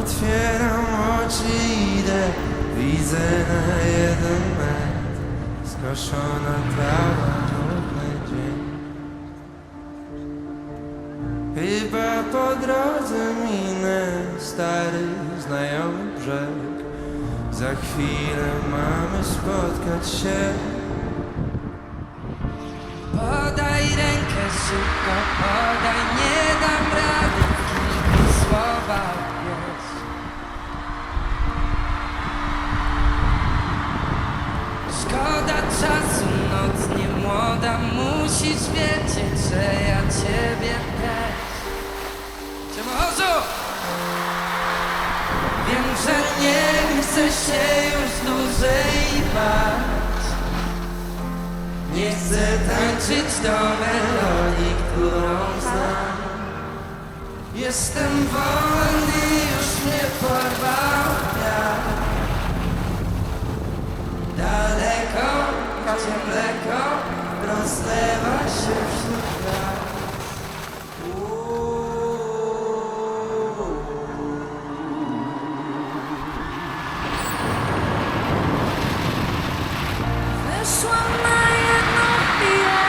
Otwieram oczy, idę, widzę na jeden metr Skoszona trawa, trudny dzień. Chyba po drodze minę stary, znajomy brzeg. Za chwilę mamy spotkać się. Podaj rękę szybko, podaj, nie dam rady. W kilku słowach Szkoda czasu, noc nie młoda, musisz wiedzieć, że ja ciebie też. Ciemorzu! Wiem, że nie chcę się już dłużej bać. Nie chcę tańczyć do melodii, którą znam Jestem wolny, Wyszłam na jedną chwilę,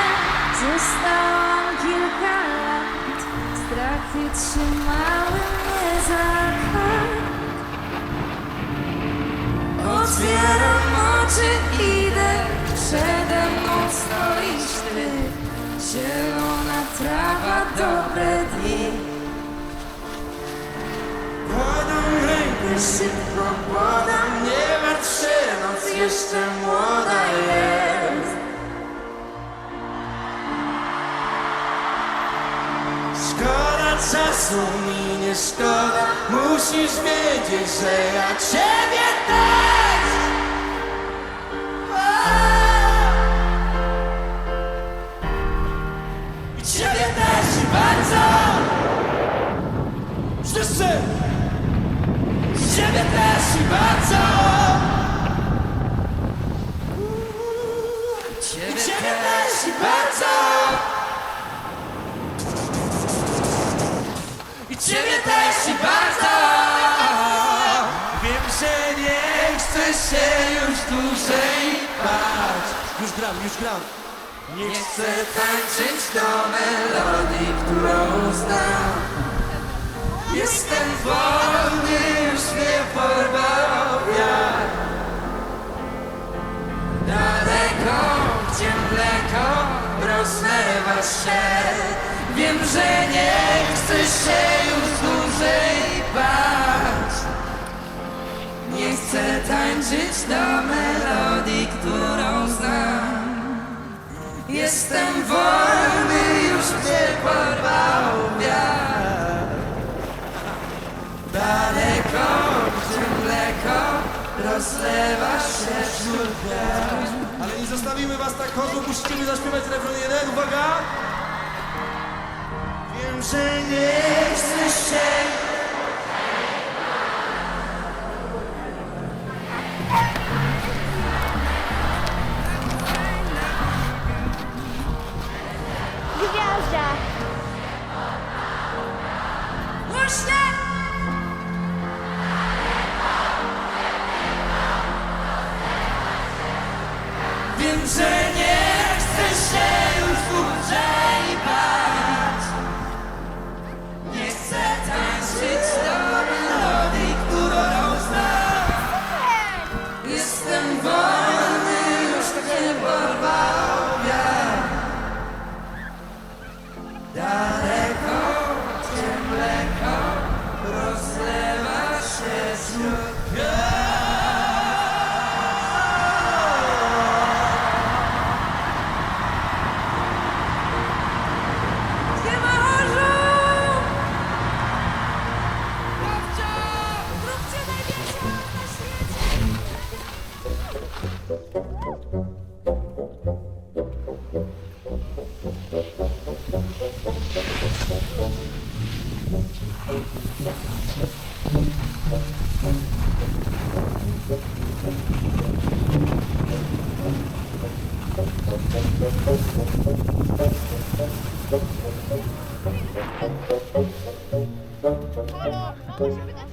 zostałam kilka lat. Strachy trzymały mnie za kark. Otwieram oczy, idę, przede mną stoisz ty. Zielona trawa, dobre dni. Podam rękę szybko, podam, nie martw się, noc jeszcze młoda jest. Szkoda czasu mi nie szkoda, musisz wiedzieć, że ja ciebie Nie chcę chcę tańczyć do melodii, którą znam. Jestem wolny, już nie porwał wiatr. Daleko, gdzie mleko rozlewa się Wiem, że nie chcesz się już dłużej bać. Nie chcę tańczyć do melodii, którą Jestem wolny, już mnie porwał wiatr. Daleko, gdzie mleko rozlewa się wśród gwiazd Ale nie zostawimy was tak chodu, musicie mi zaśpiewać refren jeden, uwaga! Wiem, że nie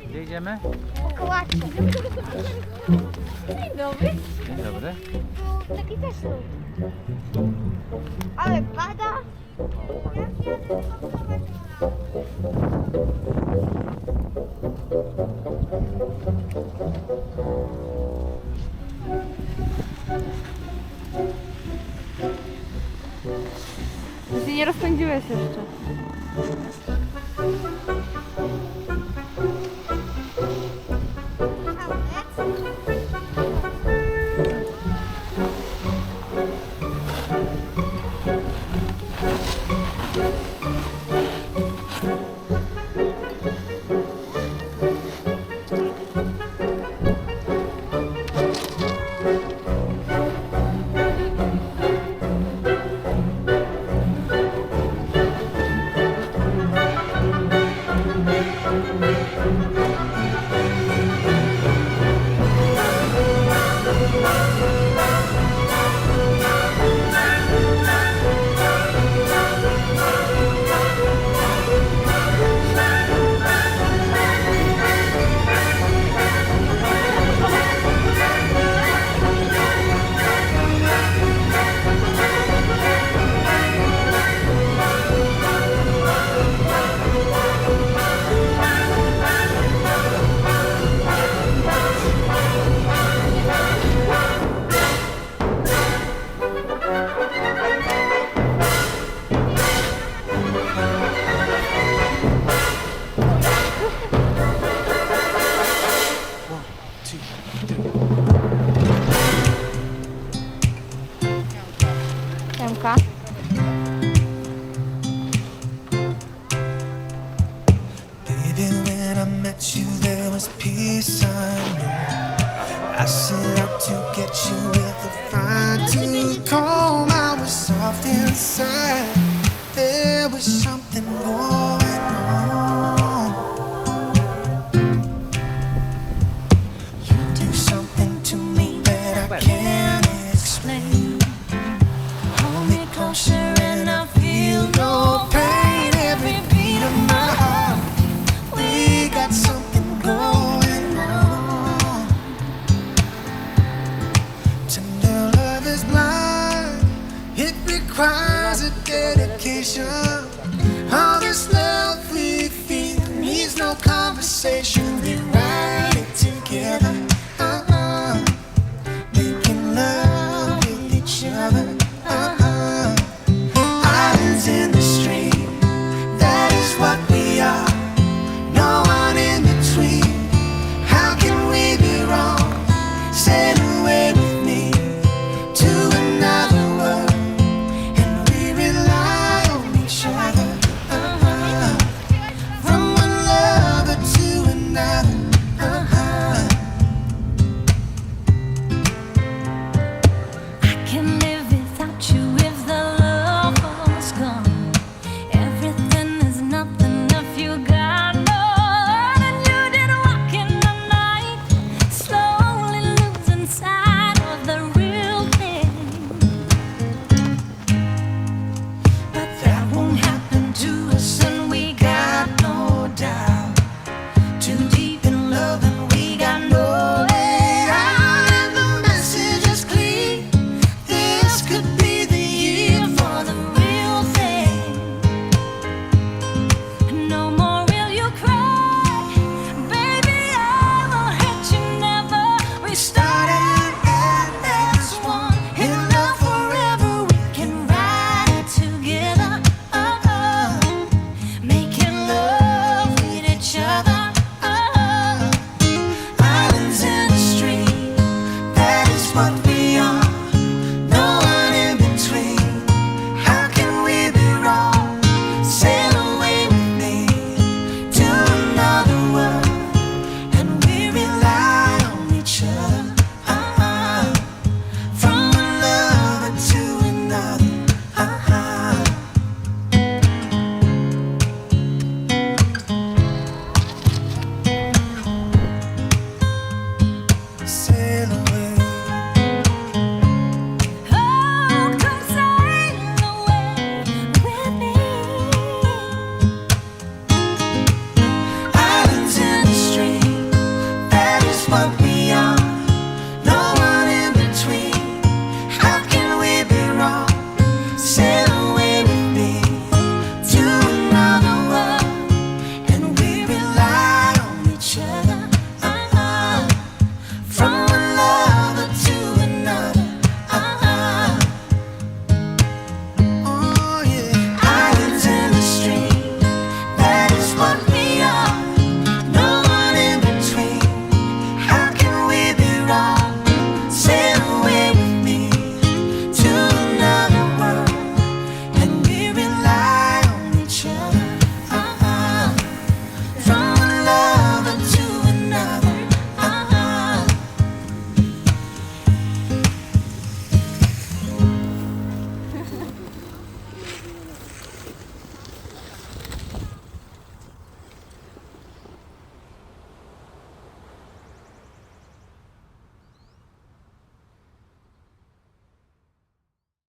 Gdzie idziemy? Kołacze. Dzień dobry. Dzień dobry. Taki też lód. Ale pada. Nie rozpędziłeś jeszcze. To get you with a fine tooth comb. I was soft inside. hours a dedication. All this love we feel needs no conversation. We ride it together.